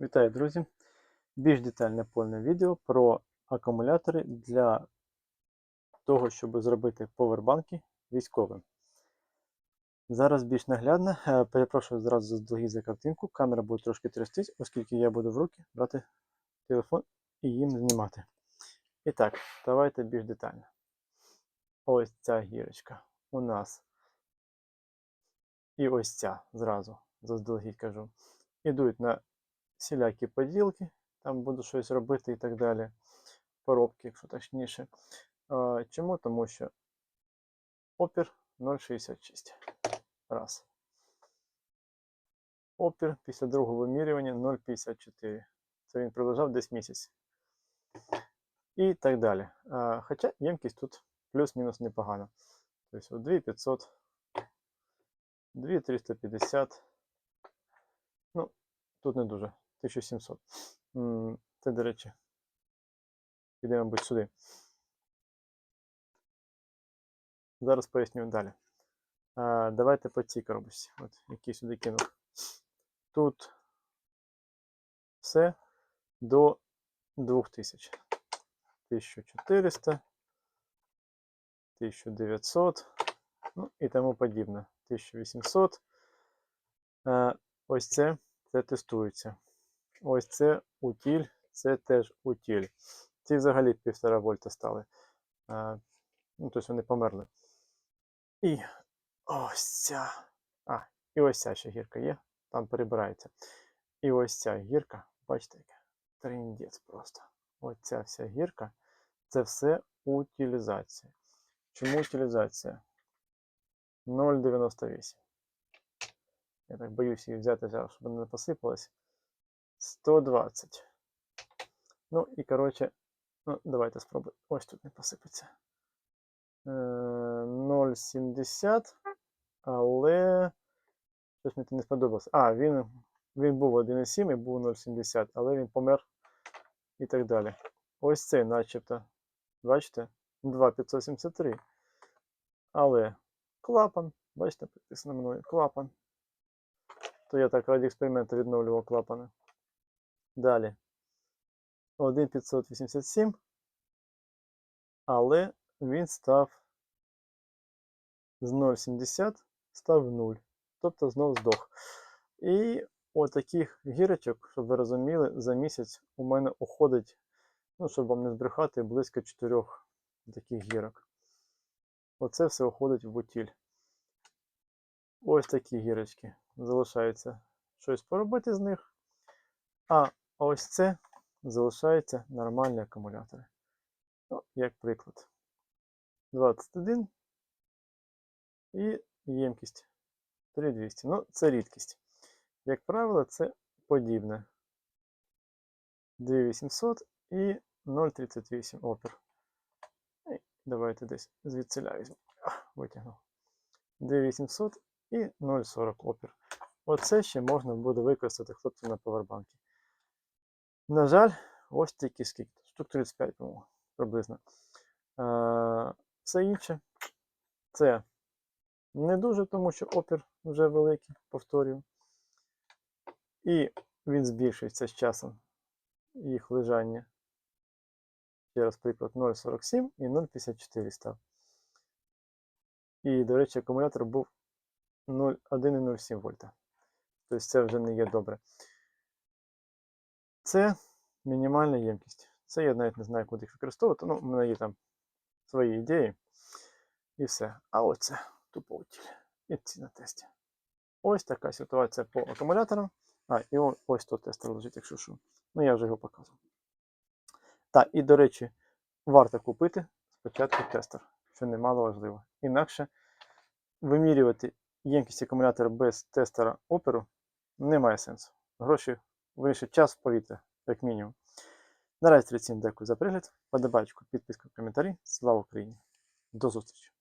Вітаю, друзі! Більш детальне повне відео про акумулятори для того, щоб зробити повербанки військовим. Зараз більш наглядно. Е, Перепрошую зразу заздалегідь за картинку. Камера буде трошки трястись, оскільки я буду в руки брати телефон і їм знімати. І так, давайте більш детально. Ось ця гірочка у нас. І ось ця зразу, заздалегідь кажу. Ідуть на всілякі поділки, там буду щось робити і так далі. Поробки, якщо точніше. Чому? Тому що опір 0,66. Раз. Опір після другого вимірювання 0,54. Це він пролежав десь місяць. І так далі. Хоча ємкість тут плюс-мінус непогана. Тобто 2500, 2350. Ну, тут не дуже. 1700. Це, до речі, піде, мабуть, сюди. Зараз поясню далі. А, давайте по цій коробочці, от, які сюди кинув. Тут все до 2000. 1400, 1900, ну і тому подібне. 1800. А, ось це, це тестується. Ось це утіль, це теж утіль. Ці взагалі 1,5 вольта стали. А, ну, тобто вони померли. І ось ця. А, і ось ця ще гірка є, там перебирається. І ось ця гірка, бачите, яка тріндець просто. Ось ця вся гірка це все утилізація. Чому утилізація? 0,98. Я так боюсь її взяти зараз, щоб вона не посипалась. 120. Ну і, коротше, ну, давайте спробуємо. Ось тут не посипеться. Е, 0,70. Але. Щось мені не сподобалося. А, він, він був 1,7 і був 0,70, але він помер і так далі. Ось цей, начебто. Бачите? 2,573. Але клапан, бачите, підписано мною клапан. То я так раді експерименту відновлював клапани. Далі. 1,587. Але він став з 0,70 став 0. Тобто знов здох. І отаких гірочок, щоб ви розуміли, за місяць у мене уходить, ну, щоб вам не збрехати, близько 4 таких гірок. Оце все уходить в бутіль. Ось такі гірочки. Залишається щось поробити з них. А ось це залишаються нормальні акумулятори. Ну, як приклад. 21 і ємкість 3200. Ну, це рідкість. Як правило, це подібне. 2800 і 0,38 опір. Давайте десь звідсиля візьму. Витягнув. 2800 і 0,40 опір. Оце ще можна буде використати хлопців на повербанки. На жаль, ось тільки скільки. Штук 35, по-моєму, приблизно. А, все інше це не дуже, тому що опір вже великий, повторюю. І він збільшується з часом їх лежання. Ще раз приклад 0,47 і 0,54 став. І, до речі, акумулятор був 1,07 вольта. Тобто це вже не є добре. Це мінімальна ємкість. Це я навіть не знаю, куди їх використовувати. Ну, у мене є там свої ідеї. І все. А оце тупо утіль. І ці на тесті. Ось така ситуація по акумуляторам. А, і ось тут тестер лежить, якщо що. Ну, я вже його показував. Так, і, до речі, варто купити спочатку тестер, що немало важливо. Інакше вимірювати ємкість акумулятора без тестера оперу немає сенсу. Гроші вирішить час в повітря, як мінімум. Наразі всім дякую за пригляд. Подобачку, підписку, коментарі. Слава Україні! До зустрічі!